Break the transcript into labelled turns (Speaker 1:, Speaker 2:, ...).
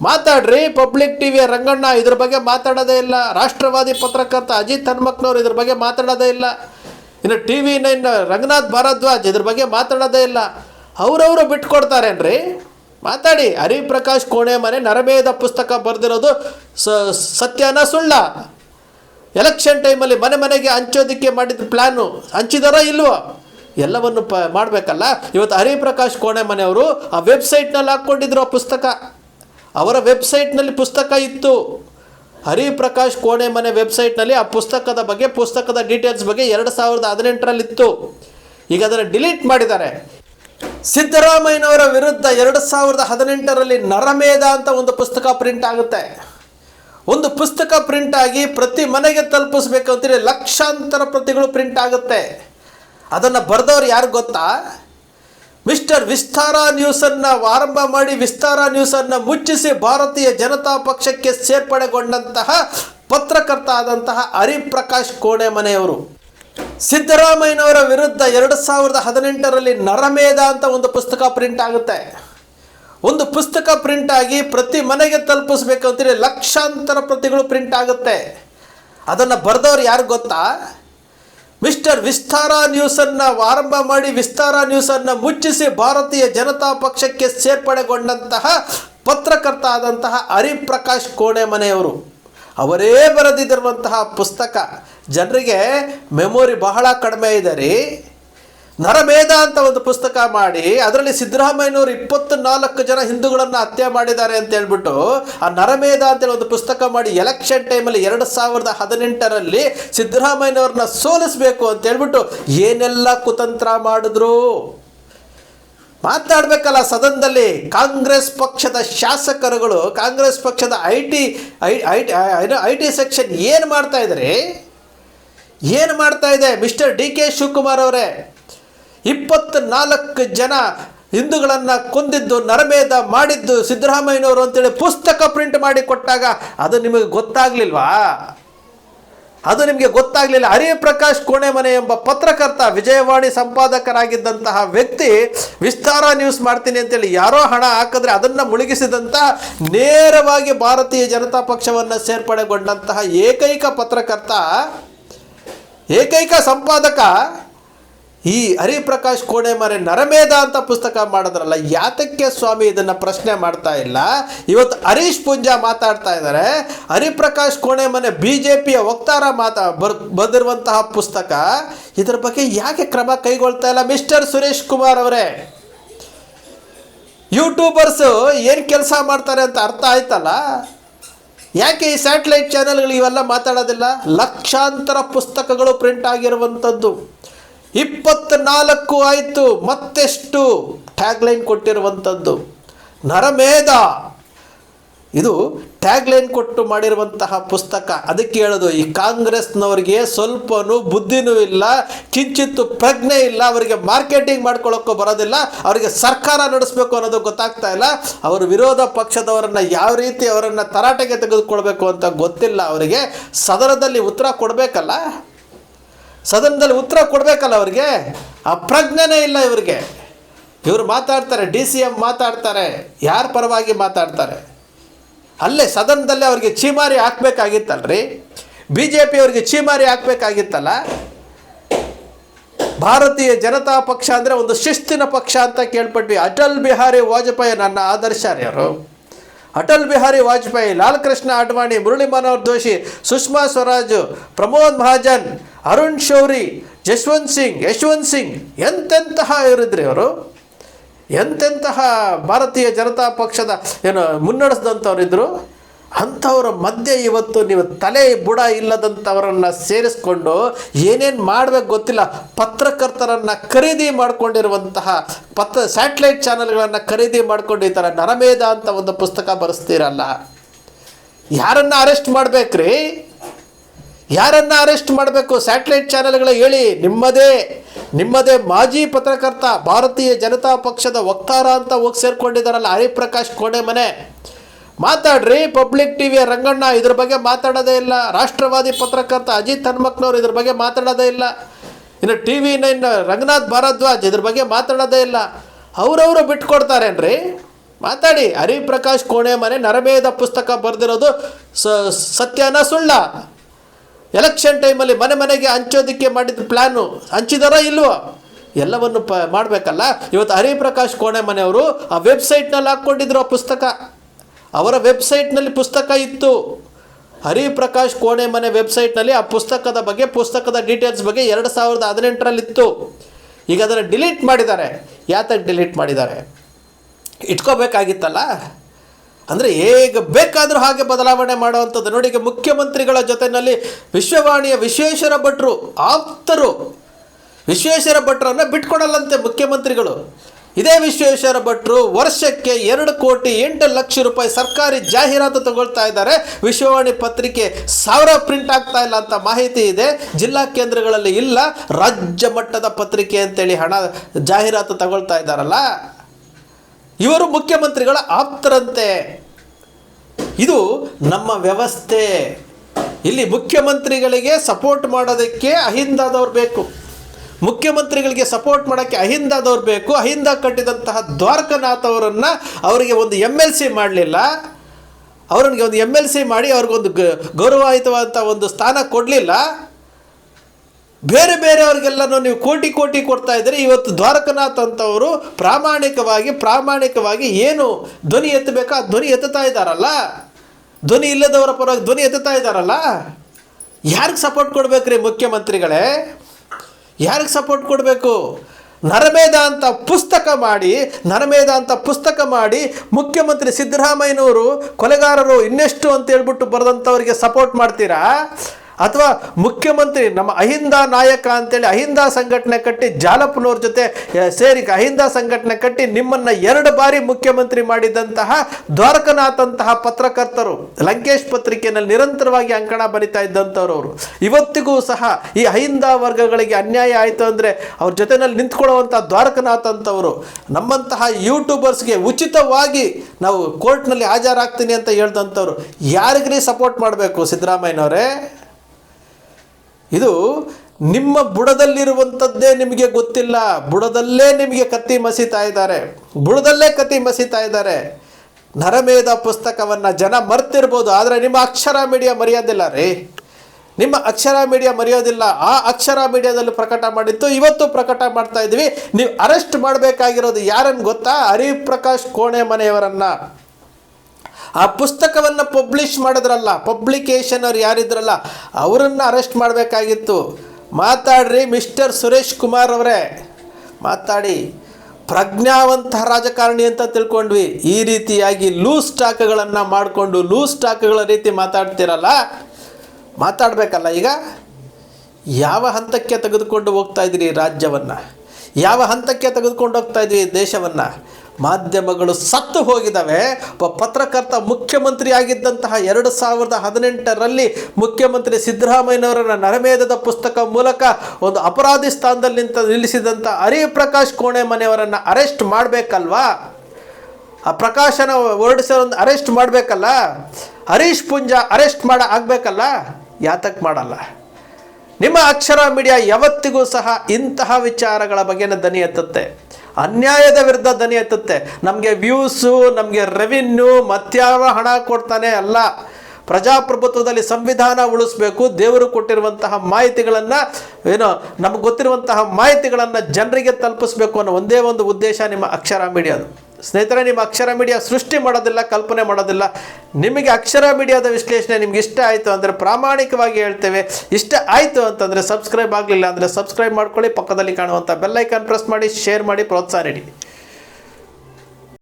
Speaker 1: ಮಾತಾಡ್ರಿ, ಪಬ್ಲಿಕ್ ಟಿವಿಯ ರಂಗಣ್ಣ, ಇದ್ರ ಬಗ್ಗೆ ಮಾತಾಡೋದೇ ಇಲ್ಲ. ರಾಷ್ಟ್ರವಾದಿ ಪತ್ರಕರ್ತ ಅಜಿತ್ ಹನ್ಮಕ್ನವ್ರು ಇದ್ರ ಬಗ್ಗೆ ಮಾತಾಡೋದೇ ಇಲ್ಲ. ಇನ್ನು T V nine Ranganath Bharadwaj ಇದ್ರ ಬಗ್ಗೆ ಮಾತಾಡೋದೇ ಇಲ್ಲ. ಅವರವರು ಬಿಟ್ಕೊಡ್ತಾರೇನ್ರಿ? ಮಾತಾಡಿ. ಹರಿಪ್ರಕಾಶ್ ಕೋಣೆ ಮನೆ ನರಮೇಧ ಪುಸ್ತಕ ಬರೆದಿರೋದು ಸತ್ಯನ ಸುಳ್ಳ. ಎಲೆಕ್ಷನ್ ಟೈಮಲ್ಲಿ ಮನೆ ಮನೆಗೆ ಹಂಚೋದಕ್ಕೆ ಮಾಡಿದ ಪ್ಲ್ಯಾನು ಹಂಚಿದಾರೋ ಇಲ್ವೋ? ಎಲ್ಲವನ್ನು ಪ, ಮಾಡಬೇಕಲ್ಲ? ಇವತ್ತು ಹರಿಪ್ರಕಾಶ್ ಕೋಣೆ ಮನೆಯವರು ಆ ವೆಬ್ಸೈಟ್ನಲ್ಲಿ ಹಾಕ್ಕೊಂಡಿದ್ರು ಆ ಪುಸ್ತಕ. ಅವರ ವೆಬ್ಸೈಟ್ನಲ್ಲಿ ಪುಸ್ತಕ ಇತ್ತು. ಹರಿಪ್ರಕಾಶ್ ಕೋಣೆ ಮನೆ ವೆಬ್ಸೈಟ್ನಲ್ಲಿ ಆ ಪುಸ್ತಕದ ಬಗ್ಗೆ, ಪುಸ್ತಕದ ಡೀಟೇಲ್ಸ್ ಬಗ್ಗೆ ಎರಡು ಸಾವಿರದ ಹದಿನೆಂಟರಲ್ಲಿತ್ತು. ಈಗ ಅದನ್ನು ಡಿಲೀಟ್ ಮಾಡಿದ್ದಾರೆ. ಸಿದ್ದರಾಮಯ್ಯನವರ ವಿರುದ್ಧ ಎರಡು ಸಾವಿರದ ಹದಿನೆಂಟರಲ್ಲಿ ನರಮೇಧ ಅಂತ ಒಂದು ಪುಸ್ತಕ ಪ್ರಿಂಟ್ ಆಗುತ್ತೆ. ಒಂದು ಪುಸ್ತಕ ಪ್ರಿಂಟ್ ಆಗಿ ಪ್ರತಿ ಮನೆಗೆ ತಲುಪಿಸ್ಬೇಕು ಅಂತೇಳಿ ಲಕ್ಷಾಂತರ ಪ್ರತಿಗಳು ಪ್ರಿಂಟ್ ಆಗುತ್ತೆ. ಅದನ್ನು ಬರೆದವ್ರು ಯಾರು ಗೊತ್ತಾ? ಮಿಸ್ಟರ್ ವಿಸ್ತಾರ ನ್ಯೂಸನ್ನು ಆರಂಭ ಮಾಡಿ ವಿಸ್ತಾರ ನ್ಯೂಸನ್ನು ಮುಚ್ಚಿಸಿ ಭಾರತೀಯ ಜನತಾ ಪಕ್ಷಕ್ಕೆ ಸೇರ್ಪಡೆಗೊಂಡಂತಹ ಪತ್ರಕರ್ತ ಆದಂತಹ ಹರಿಪ್ರಕಾಶ್ ಕೋಣೆ ಮನೆಯವರು ಸಿದ್ದರಾಮಯ್ಯನವರ ವಿರುದ್ಧ ಎರಡು ಸಾವಿರದ ಹದಿನೆಂಟರಲ್ಲಿ ನರಮೇಧ ಅಂತ ಒಂದು ಪುಸ್ತಕ ಪ್ರಿಂಟ್ ಆಗುತ್ತೆ. ಒಂದು ಪುಸ್ತಕ ಪ್ರಿಂಟ್ ಆಗಿ ಪ್ರತಿ ಮನೆಗೆ ತಲುಪಿಸ್ಬೇಕು ಅಂತೇಳಿ ಲಕ್ಷಾಂತರ ಪ್ರತಿಗಳು ಪ್ರಿಂಟ್ ಆಗುತ್ತೆ. ಅದನ್ನು ಬರೆದವ್ರು ಯಾರು ಗೊತ್ತಾ? ಮಿಸ್ಟರ್ ವಿಸ್ತಾರ ನ್ಯೂಸನ್ನು ಆರಂಭ ಮಾಡಿ ವಿಸ್ತಾರ ನ್ಯೂಸನ್ನು ಮುಚ್ಚಿಸಿ ಭಾರತೀಯ ಜನತಾ ಪಕ್ಷಕ್ಕೆ ಸೇರ್ಪಡೆಗೊಂಡಂತಹ ಪತ್ರಕರ್ತ ಆದಂತಹ ಹರಿಪ್ರಕಾಶ್ ಕೋಣೆ ಮನೆಯವರು ಅವರೇ ಬರೆದಿದ್ದಿರುವಂತಹ ಪುಸ್ತಕ. ಜನರಿಗೆ ಮೆಮೊರಿ ಬಹಳ ಕಡಿಮೆ ಇದೆ ರೀ. ನರಮೇಧ ಅಂತ ಒಂದು ಪುಸ್ತಕ ಮಾಡಿ, ಅದರಲ್ಲಿ ಸಿದ್ದರಾಮಯ್ಯನವರು ಇಪ್ಪತ್ತು ನಾಲ್ಕು ಜನ ಹಿಂದೂಗಳನ್ನು ಹತ್ಯೆ ಮಾಡಿದ್ದಾರೆ ಅಂತ ಹೇಳ್ಬಿಟ್ಟು, ಆ ನರಮೇಧ ಅಂತೇಳಿ ಒಂದು ಪುಸ್ತಕ ಮಾಡಿ ಎಲೆಕ್ಷನ್ ಟೈಮಲ್ಲಿ ಎರಡು ಸಾವಿರದ ಹದಿನೆಂಟರಲ್ಲಿ ಸಿದ್ದರಾಮಯ್ಯನವ್ರನ್ನ ಸೋಲಿಸಬೇಕು ಅಂತ ಹೇಳ್ಬಿಟ್ಟು ಏನೆಲ್ಲ ಕುತಂತ್ರ ಮಾಡಿದ್ರು? ಮಾತಾಡಬೇಕಲ್ಲ ಸದನದಲ್ಲಿ. ಕಾಂಗ್ರೆಸ್ ಪಕ್ಷದ ಶಾಸಕರುಗಳು, ಕಾಂಗ್ರೆಸ್ ಪಕ್ಷದ I T I I T section ಏನು ಮಾಡ್ತಾ ಇದ್ದಾರೆ ಏನು ಮಾಡ್ತಾ ಇದೆ? ಮಿಸ್ಟರ್ ಡಿ ಕೆ ಶಿವಕುಮಾರ್ ಅವರೇ. ಇಪ್ಪತ್ನಾಲ್ಕು ಜನ ಹಿಂದೂಗಳನ್ನು ಕೊಂದಿದ್ದು ನರಮೇಧ ಮಾಡಿದ್ದು ಸಿದ್ದರಾಮಯ್ಯನವರು ಅಂತೇಳಿ ಪುಸ್ತಕ ಪ್ರಿಂಟ್ ಮಾಡಿ ಕೊಟ್ಟಾಗ ಅದು ನಿಮಗೆ ಗೊತ್ತಾಗ್ಲಿಲ್ವಾ? ಅದು ನಿಮಗೆ ಗೊತ್ತಾಗಲಿಲ್ಲ. ಹರಿಪ್ರಕಾಶ್ ಕೋಣೆಮನೆ ಎಂಬ ಪತ್ರಕರ್ತ, ವಿಜಯವಾಣಿ ಸಂಪಾದಕರಾಗಿದ್ದಂತಹ ವ್ಯಕ್ತಿ, ವಿಸ್ತಾರ ನ್ಯೂಸ್ ಮಾಡ್ತೀನಿ ಅಂತೇಳಿ ಯಾರೋ ಹಣ ಹಾಕಿದ್ರೆ ಅದನ್ನು ಮುಳುಗಿಸಿದಂತಹ ನೇರವಾಗಿ ಭಾರತೀಯ ಜನತಾ ಪಕ್ಷವನ್ನು ಸೇರ್ಪಡೆಗೊಂಡಂತಹ ಏಕೈಕ ಪತ್ರಕರ್ತ, ಏಕೈಕ ಸಂಪಾದಕ ಈ ಹರಿಪ್ರಕಾಶ್ ಕೋಣೆಮರೆ ನರಮೇಧ ಅಂತ ಪುಸ್ತಕ ಮಾಡಿದ್ರಲ್ಲ, ಯಾತಕ್ಕೆ ಸ್ವಾಮಿ ಇದನ್ನು ಪ್ರಶ್ನೆ ಮಾಡ್ತಾ ಇಲ್ಲ? ಇವತ್ತು ಹರೀಶ್ ಪುಂಜಾ ಮಾತಾಡ್ತಾ ಇದ್ದಾರೆ ಹರಿಪ್ರಕಾಶ್ ಕೋಣೆಮನೆ ಬಿ ಜೆ ಪಿಯ ವಕ್ತಾರ ಮಾತಾ ಬರ್ ಬಂದಿರುವಂತಹ ಪುಸ್ತಕ. ಇದ್ರ ಬಗ್ಗೆ ಯಾಕೆ ಕ್ರಮ ಕೈಗೊಳ್ತಾ ಇಲ್ಲ ಮಿಸ್ಟರ್ ಸುರೇಶ್ ಕುಮಾರ್ ಅವರೇ? ಯೂಟ್ಯೂಬರ್ಸು ಏನು ಕೆಲಸ ಮಾಡ್ತಾರೆ ಅಂತ ಅರ್ಥ ಆಯ್ತಲ್ಲ? ಯಾಕೆ ಈ ಸ್ಯಾಟಲೈಟ್ ಚಾನೆಲ್ಗಳು ಇವೆಲ್ಲ ಮಾತಾಡೋದಿಲ್ಲ? ಲಕ್ಷಾಂತರ ಪುಸ್ತಕಗಳು ಪ್ರಿಂಟ್ ಆಗಿರುವಂಥದ್ದು. ಇಪ್ಪತ್ನಾಲ್ಕು ಆಯಿತು, ಮತ್ತೆಷ್ಟು ಟ್ಯಾಗ್ಲೈನ್ ಕೊಟ್ಟಿರುವಂಥದ್ದು ನರಮೇಧ. ಇದು ಟ್ಯಾಗ್ಲೈನ್ ಕೊಟ್ಟು ಮಾಡಿರುವಂತಹ ಪುಸ್ತಕ. ಅದಕ್ಕೆ ಹೇಳೋದು, ಈ ಕಾಂಗ್ರೆಸ್ನವ್ರಿಗೆ ಸ್ವಲ್ಪನೂ ಬುದ್ಧಿನೂ ಇಲ್ಲ, ಕಿಂಚಿತ್ತು ಪ್ರಜ್ಞೆ ಇಲ್ಲ, ಅವರಿಗೆ ಮಾರ್ಕೆಟಿಂಗ್ ಮಾಡ್ಕೊಳ್ಳೋಕ್ಕೂ ಬರೋದಿಲ್ಲ, ಅವರಿಗೆ ಸರ್ಕಾರ ನಡೆಸಬೇಕು ಅನ್ನೋದು ಗೊತ್ತಾಗ್ತಾ ಇಲ್ಲ. ಅವರು ವಿರೋಧ ಪಕ್ಷದವರನ್ನು ಯಾವ ರೀತಿ ಅವರನ್ನು ತರಾಟೆಗೆ ತೆಗೆದುಕೊಳ್ಬೇಕು ಅಂತ ಗೊತ್ತಿಲ್ಲ ಅವರಿಗೆ. ಸದನದಲ್ಲಿ ಉತ್ತರ ಕೊಡಬೇಕಲ್ಲ? ಸದನದಲ್ಲಿ ಉತ್ತರ ಕೊಡಬೇಕಲ್ಲ ಅವ್ರಿಗೆ? ಪ್ರಜ್ಞೆನೇ ಇಲ್ಲ ಇವರಿಗೆ. ಇವರು ಮಾತಾಡ್ತಾರೆ, ಡಿ ಸಿ ಎಂ ಮಾತಾಡ್ತಾರೆ, ಯಾರ ಪರವಾಗಿ ಮಾತಾಡ್ತಾರೆ? ಅಲ್ಲೇ ಸದನದಲ್ಲೇ ಅವ್ರಿಗೆ ಚೀಮಾರಿ ಹಾಕ್ಬೇಕಾಗಿತ್ತಲ್ರಿ? ಬಿ ಜೆ ಪಿ ಅವ್ರಿಗೆ ಚೀಮಾರಿ ಹಾಕ್ಬೇಕಾಗಿತ್ತಲ್ಲ? ಭಾರತೀಯ ಜನತಾ ಪಕ್ಷ ಅಂದರೆ ಒಂದು ಶಿಸ್ತಿನ ಪಕ್ಷ ಅಂತ ಕೇಳ್ಪಟ್ವಿ. ಅಟಲ್ ಬಿಹಾರಿ ವಾಜಪೇಯಿ ನನ್ನ ಆದರ್ಶ ರೀ ಅಟಲ್ ಬಿಹಾರಿ ವಾಜಪೇಯಿ ಲಾಲ್ ಕೃಷ್ಣ ಅಡ್ವಾಣಿ, ಮುರಳಿ ಮನೋಹರ್ ಸುಷ್ಮಾ ಸ್ವರಾಜ್, ಪ್ರಮೋದ್ ಮಹಾಜನ್, ಅರುಣ್ ಶೌರಿ ಜಸ್ವಂತ್ ಸಿಂಗ್, ಯಶವಂತ್ ಸಿಂಗ್ ಎಂತೆಂತಹ ಇವರಿದ್ರಿ ಅವರು ಎಂತೆಂತಹ ಭಾರತೀಯ ಜನತಾ ಪಕ್ಷದ ಏನು ಮುನ್ನಡೆಸಿದಂಥವ್ರಿದ್ರು? ಅಂಥವ್ರ ಮಧ್ಯೆ ಇವತ್ತು ನೀವು ತಲೆ ಬುಡ ಇಲ್ಲದಂಥವರನ್ನು ಸೇರಿಸ್ಕೊಂಡು ಏನೇನು ಮಾಡಬೇಕು ಗೊತ್ತಿಲ್ಲ, ಪತ್ರಕರ್ತರನ್ನು ಖರೀದಿ ಮಾಡಿಕೊಂಡಿರುವಂತಹ ಪತ್ರ, ಸ್ಯಾಟಲೈಟ್ ಚಾನಲ್ಗಳನ್ನು ಖರೀದಿ ಮಾಡಿಕೊಂಡು ಈ ಥರ ನರಮೇಧ ಅಂತ ಒಂದು ಪುಸ್ತಕ ಬರೆಸ್ತೀರಲ್ಲ? ಯಾರನ್ನು ಅರೆಸ್ಟ್ ಮಾಡಬೇಕ್ರಿ? ಯಾರನ್ನು ಅರೆಸ್ಟ್ ಮಾಡಬೇಕು? ಸ್ಯಾಟಲೈಟ್ ಚಾನೆಲ್ಗಳ ಹೇಳಿ, ನಿಮ್ಮದೇ ನಿಮ್ಮದೇ ಮಾಜಿ ಪತ್ರಕರ್ತ, ಭಾರತೀಯ ಜನತಾ ಪಕ್ಷದ ವಕ್ತಾರ ಅಂತ ಹೋಗಿ ಸೇರ್ಕೊಂಡಿದ್ದಾರಲ್ಲ ಹರಿಪ್ರಕಾಶ್ ಕೋಣೆ ಮನೆ. ಮಾತಾಡ್ರಿ, ಪಬ್ಲಿಕ್ ಟಿವಿಯ ರಂಗಣ್ಣ, ಇದ್ರ ಬಗ್ಗೆ ಮಾತಾಡೋದೇ ಇಲ್ಲ. ರಾಷ್ಟ್ರವಾದಿ ಪತ್ರಕರ್ತ ಅಜಿತ್ ಹನ್ಮಕ್ನವ್ರು ಇದ್ರ ಬಗ್ಗೆ ಮಾತಾಡೋದೇ ಇಲ್ಲ. ಇನ್ನು T V nine Ranganath Bharadwaj ಇದ್ರ ಬಗ್ಗೆ ಮಾತಾಡೋದೇ ಇಲ್ಲ. ಅವರವರು ಬಿಟ್ಕೊಡ್ತಾರೇನ್ರಿ? ಮಾತಾಡಿ, ಹರಿಪ್ರಕಾಶ್ ಕೋಣೆ ಮನೆ ನರಮೇಧ ಪುಸ್ತಕ ಬರೆದಿರೋದು ಸ, ಸತ್ಯನ ಸುಳ್ಳ. ಎಲೆಕ್ಷನ್ ಟೈಮಲ್ಲಿ ಮನೆ ಮನೆಗೆ ಹಂಚೋದಕ್ಕೆ ಮಾಡಿದ ಪ್ಲ್ಯಾನು ಹಂಚಿದಾರೋ ಇಲ್ವೋ? ಎಲ್ಲವನ್ನು ಪ, ಮಾಡಬೇಕಲ್ಲ? ಇವತ್ತು ಹರಿಪ್ರಕಾಶ್ ಕೋಣೆ ಮನೆಯವರು ಆ ವೆಬ್ಸೈಟ್ನಲ್ಲಿ ಹಾಕ್ಕೊಂಡಿದ್ರು ಆ ಪುಸ್ತಕ. ಅವರ ವೆಬ್ಸೈಟ್ನಲ್ಲಿ ಪುಸ್ತಕ ಇತ್ತು. ಹರಿಪ್ರಕಾಶ್ ಕೋಣೆ ಮನೆ ವೆಬ್ಸೈಟ್ನಲ್ಲಿ ಆ ಪುಸ್ತಕದ ಬಗ್ಗೆ, ಪುಸ್ತಕದ ಡೀಟೇಲ್ಸ್ ಬಗ್ಗೆ ಎರಡು ಸಾವಿರದ ಹದಿನೆಂಟರಲ್ಲಿತ್ತು. ಈಗ ಅದನ್ನು ಡಿಲೀಟ್ ಮಾಡಿದ್ದಾರೆ. ಯಾತಕ್ಕೆ ಡಿಲೀಟ್ ಮಾಡಿದ್ದಾರೆ? ಇಟ್ಕೋಬೇಕಾಗಿತ್ತಲ್ಲ? ಅಂದರೆ ಹೇಗೆ ಬೇಕಾದರೂ ಹಾಗೆ ಬದಲಾವಣೆ ಮಾಡುವಂಥದ್ದು. ನೋಡಿ, ಈಗ ಮುಖ್ಯಮಂತ್ರಿಗಳ ಜೊತೆಯಲ್ಲಿ ವಿಶ್ವವಾಣಿಯ ವಿಶ್ವೇಶ್ವರ ಭಟ್ರು, ಆಪ್ತರು. ವಿಶ್ವೇಶ್ವರ ಭಟ್ರನ್ನು ಬಿಟ್ಕೊಡಲ್ಲಂತೆ ಮುಖ್ಯಮಂತ್ರಿಗಳು. ಇದೇ ವಿಶ್ವೇಶ್ವರ ಭಟ್ರು ವರ್ಷಕ್ಕೆ ಎರಡು ಕೋಟಿ ಎಂಟು ಲಕ್ಷ ರೂಪಾಯಿ ಸರ್ಕಾರಿ ಜಾಹೀರಾತು ತಗೊಳ್ತಾ ಇದ್ದಾರೆ. ವಿಶ್ವವಾಣಿ ಪತ್ರಿಕೆ ಸಾವಿರ ಪ್ರಿಂಟ್ ಆಗ್ತಾ ಇಲ್ಲ ಅಂತ ಮಾಹಿತಿ ಇದೆ. ಜಿಲ್ಲಾ ಕೇಂದ್ರಗಳಲ್ಲಿ ಇಲ್ಲ. ರಾಜ್ಯ ಮಟ್ಟದ ಪತ್ರಿಕೆ ಅಂತೇಳಿ ಹಣ ಜಾಹೀರಾತು ತಗೊಳ್ತಾ ಇದ್ದಾರಲ್ಲ? ಇವರು ಮುಖ್ಯಮಂತ್ರಿಗಳ ಆಪ್ತರಂತೆ. ಇದು ನಮ್ಮ ವ್ಯವಸ್ಥೆ. ಇಲ್ಲಿ ಮುಖ್ಯಮಂತ್ರಿಗಳಿಗೆ ಸಪೋರ್ಟ್ ಮಾಡೋದಕ್ಕೆ ಅಹಿಂದಾದವ್ರು ಬೇಕು. ಮುಖ್ಯಮಂತ್ರಿಗಳಿಗೆ ಸಪೋರ್ಟ್ ಮಾಡೋಕ್ಕೆ ಅಹಿಂದದವ್ರು ಬೇಕು, ಅಹಿಂದ ಕಟ್ಟಿದಂತಹ ದ್ವಾರಕನಾಥ್ ಅವರನ್ನು ಅವರಿಗೆ ಒಂದು ಎಂ ಎಲ್ ಸಿ ಮಾಡಲಿಲ್ಲ. ಅವ್ರಿಗೆ ಒಂದು ಎಂ ಎಲ್ ಸಿ ಮಾಡಿ ಅವ್ರಿಗೊಂದು ಗೌರವಾಯುತವಾದಂಥ ಒಂದು ಸ್ಥಾನ ಕೊಡಲಿಲ್ಲ. ಬೇರೆ ಬೇರೆಯವ್ರಿಗೆಲ್ಲನೂ ನೀವು ಕೋಟಿ ಕೋಟಿ ಕೊಡ್ತಾ ಇದ್ದರೆ. ಇವತ್ತು ದ್ವಾರಕನಾಥ್ ಅಂತವರು ಪ್ರಾಮಾಣಿಕವಾಗಿ ಪ್ರಾಮಾಣಿಕವಾಗಿ ಏನು ಧ್ವನಿ ಎತ್ತಬೇಕು? ಧ್ವನಿ ಎತ್ತುತ್ತಾ ಇದ್ದಾರಲ್ಲ? ಧ್ವನಿ ಇಲ್ಲದವರ ಪರವಾಗಿ ಧ್ವನಿ ಎತ್ತುತ್ತಾ ಇದ್ದಾರಲ್ಲ? ಯಾರಿಗೆ ಸಪೋರ್ಟ್ ಕೊಡ್ಬೇಕ್ರಿ ಮುಖ್ಯಮಂತ್ರಿಗಳೇ? ಯಾರಿಗೆ ಸಪೋರ್ಟ್ ಕೊಡಬೇಕು? ನರಮೇಧ ಅಂತ ಪುಸ್ತಕ ಮಾಡಿ, ನರಮೇಧ ಅಂತ ಪುಸ್ತಕ ಮಾಡಿ ಮುಖ್ಯಮಂತ್ರಿ ಸಿದ್ದರಾಮಯ್ಯನವರು ಕೊಲೆಗಾರರು ಇನ್ನೆಷ್ಟು ಅಂತ ಹೇಳ್ಬಿಟ್ಟು ಬರೆದಂಥವ್ರಿಗೆ ಸಪೋರ್ಟ್ ಮಾಡ್ತೀರಾ? ಅಥವಾ ಮುಖ್ಯಮಂತ್ರಿ ನಮ್ಮ ಅಹಿಂದ ನಾಯಕ ಅಂತೇಳಿ ಅಹಿಂದ ಸಂಘಟನೆ ಕಟ್ಟಿ ಜಾಲಪ್ಪನವ್ರ ಜೊತೆ ಸೇರಿ ಅಹಿಂದ ಸಂಘಟನೆ ಕಟ್ಟಿ ನಿಮ್ಮನ್ನು ಎರಡು ಬಾರಿ ಮುಖ್ಯಮಂತ್ರಿ ಮಾಡಿದಂತಹ ದ್ವಾರಕನಾಥ್ ಅಂತಹ ಪತ್ರಕರ್ತರು, ಲಂಕೇಶ್ ಪತ್ರಿಕೆಯಲ್ಲಿ ನಿರಂತರವಾಗಿ ಅಂಕಣ ಬರಿತಾ ಇದ್ದಂಥವ್ರು ಅವರು. ಇವತ್ತಿಗೂ ಸಹ ಈ ಅಹಿಂದ ವರ್ಗಗಳಿಗೆ ಅನ್ಯಾಯ ಆಯಿತು ಅಂದರೆ ಅವ್ರ ಜೊತೆನಲ್ಲಿ ನಿಂತ್ಕೊಳ್ಳುವಂಥ ದ್ವಾರಕನಾಥ್ ಅಂತವರು. ನಮ್ಮಂತಹ ಯೂಟ್ಯೂಬರ್ಸ್ಗೆ ಉಚಿತವಾಗಿ ನಾವು ಕೋರ್ಟ್ನಲ್ಲಿ ಹಾಜರಾಗ್ತೀನಿ ಅಂತ ಹೇಳ್ದಂಥವ್ರು. ಯಾರಿಗ್ರಿ ಸಪೋರ್ಟ್ ಮಾಡಬೇಕು ಸಿದ್ದರಾಮಯ್ಯನವರೇ? ಇದು ನಿಮ್ಮ ಬುಡದಲ್ಲಿರುವಂಥದ್ದೇ ನಿಮಗೆ ಗೊತ್ತಿಲ್ಲ. ಬುಡದಲ್ಲೇ ನಿಮಗೆ ಕತ್ತಿ ಮಸೀತಾ ಇದ್ದಾರೆ. ಬುಡದಲ್ಲೇ ಕತ್ತಿ ಮಸೀತಾ ಇದ್ದಾರೆ. ನರಮೇಧ ಪುಸ್ತಕವನ್ನು ಜನ ಮರ್ತಿರ್ಬೋದು, ಆದರೆ ನಿಮ್ಮ ಅಕ್ಷರ ಮೀಡಿಯಾ ಮರೆಯೋದಿಲ್ಲ ರೀ. ನಿಮ್ಮ ಅಕ್ಷರ ಮೀಡಿಯಾ ಮರೆಯೋದಿಲ್ಲ. ಆ ಅಕ್ಷರ ಮೀಡಿಯಾದಲ್ಲಿ ಪ್ರಕಟ ಮಾಡಿತ್ತು ಇವತ್ತು ಪ್ರಕಟ ಮಾಡ್ತಾ ಇದ್ವಿ ನೀವು ಅರೆಸ್ಟ್ ಮಾಡಬೇಕಾಗಿರೋದು ಯಾರನ್ನು ಗೊತ್ತಾ? ಹರಿಪ್ರಕಾಶ್ ಕೋಣೆ ಮನೆಯವರನ್ನು ಆ ಪುಸ್ತಕವನ್ನು ಪಬ್ಲಿಷ್ ಮಾಡಿದ್ರಲ್ಲ ಪಬ್ಲಿಕೇಶನ್ ಅವ್ರು ಯಾರಿದ್ರಲ್ಲ, ಅವರನ್ನು ಅರೆಸ್ಟ್ ಮಾಡಬೇಕಾಗಿತ್ತು. ಮಾತಾಡ್ರಿ ಮಿಸ್ಟರ್ ಸುರೇಶ್ ಕುಮಾರ್ ಅವರೇ. ಮಾತಾಡಿ, ಪ್ರಜ್ಞಾವಂತ ರಾಜಕಾರಣಿ ಅಂತ ತಿಳ್ಕೊಂಡ್ವಿ. ಈ ರೀತಿಯಾಗಿ ಲೂಸ್ ಟಾಕ್ಗಳನ್ನು ಮಾಡಿಕೊಂಡು ಲೂಸ್ ಟಾಕ್ಗಳ ರೀತಿ ಮಾತಾಡ್ತಿರಲ್ಲ, ಮಾತಾಡಬೇಕಲ್ಲ ಈಗ? ಯಾವ ಹಂತಕ್ಕೆ ತೆಗೆದುಕೊಂಡು ಹೋಗ್ತಾ ಇದ್ದೀರಿ ರಾಜ್ಯವನ್ನು? ಯಾವ ಹಂತಕ್ಕೆ ತೆಗೆದುಕೊಂಡು ಹೋಗ್ತಾ ಇದ್ದೀವಿ ದೇಶವನ್ನು? ಮಾಧ್ಯಮಗಳು ಸತ್ತು ಹೋಗಿದ್ದಾವೆ. ಪತ್ರಕರ್ತ ಮುಖ್ಯಮಂತ್ರಿ ಆಗಿದ್ದಂತಹ ಎರಡು ಸಾವಿರದ ಹದಿನೆಂಟರಲ್ಲಿ ಮುಖ್ಯಮಂತ್ರಿ ಸಿದ್ದರಾಮಯ್ಯನವರ ನರಮೇಧದ ಪುಸ್ತಕ ಮೂಲಕ ಒಂದು ಅಪರಾಧಿ ಸ್ಥಾನದಲ್ಲಿ ನಿಂತ ನಿಲ್ಲಿಸಿದಂಥ ಹರಿಪ್ರಕಾಶ್ ಕೋಣೆ ಮನೆಯವರನ್ನು ಅರೆಸ್ಟ್ ಮಾಡಬೇಕಲ್ವಾ? ಆ, ಪ್ರಕಾಶನ ಒಂದು ಅರೆಸ್ಟ್ ಮಾಡಬೇಕಲ್ಲ? ಹರೀಶ್ ಪುಂಜ ಅರೆಸ್ಟ್ ಮಾಡ, ಆಗಬೇಕಲ್ಲ? ಯಾತಕ್ಕೆ ಮಾಡಲ್ಲ? ನಿಮ್ಮ ಅಕ್ಷರ ಮೀಡಿಯಾ ಯಾವತ್ತಿಗೂ ಸಹ ಇಂತಹ ವಿಚಾರಗಳ ಬಗೆನ ದನಿ ಎತ್ತುತ್ತೆ ಅನ್ಯಾಯದ ವಿರುದ್ಧ ದನಿ ಎತ್ತುತ್ತೆ. ನಮಗೆ ವ್ಯೂಸು, ನಮಗೆ ರೆವಿನ್ಯೂ ಮತ್ಯಾವ ಹಣ ಕೊಡ್ತಾನೆ ಅಲ್ಲ. ಪ್ರಜಾಪ್ರಭುತ್ವದಲ್ಲಿ ಸಂವಿಧಾನ ಉಳಿಸ್ಬೇಕು. ದೇವರು ಕೊಟ್ಟಿರುವಂತಹ ಮಾಹಿತಿಗಳನ್ನು, ಏನು, ನಮಗೆ ಗೊತ್ತಿರುವಂತಹ ಮಾಹಿತಿಗಳನ್ನು ಜನರಿಗೆ ತಲುಪಿಸ್ಬೇಕು ಅನ್ನೋ ಒಂದೇ ಒಂದು ಉದ್ದೇಶ ನಿಮ್ಮ ಅಕ್ಷರ ಮೀಡಿಯಾದು ಸ್ನೇಹಿತರೆ, ನಿಮ್ಮ ಅಕ್ಷರ ಮೀಡಿಯಾ ಸೃಷ್ಟಿ ಮಾಡೋದಿಲ್ಲ, ಕಲ್ಪನೆ ಮಾಡೋದಿಲ್ಲ. ನಿಮಗೆ ಅಕ್ಷರ ಮೀಡಿಯಾದ ವಿಶ್ಲೇಷಣೆ ನಿಮ್ಗೆ ಇಷ್ಟ ಆಯಿತು ಅಂದರೆ ಪ್ರಾಮಾಣಿಕವಾಗಿ ಹೇಳ್ತೇವೆ. ಇಷ್ಟ ಆಯಿತು ಅಂತಂದರೆ ಸಬ್ಸ್ಕ್ರೈಬ್ ಆಗಲಿಲ್ಲ ಅಂದರೆ ಸಬ್ಸ್ಕ್ರೈಬ್ ಮಾಡ್ಕೊಳ್ಳಿ. ಪಕ್ಕದಲ್ಲಿ ಕಾಣುವಂಥ ಬೆಲ್ಲೈಕನ್ ಪ್ರೆಸ್ ಮಾಡಿ, ಶೇರ್ ಮಾಡಿ, ಪ್ರೋತ್ಸಾಹ ನೀಡಿ.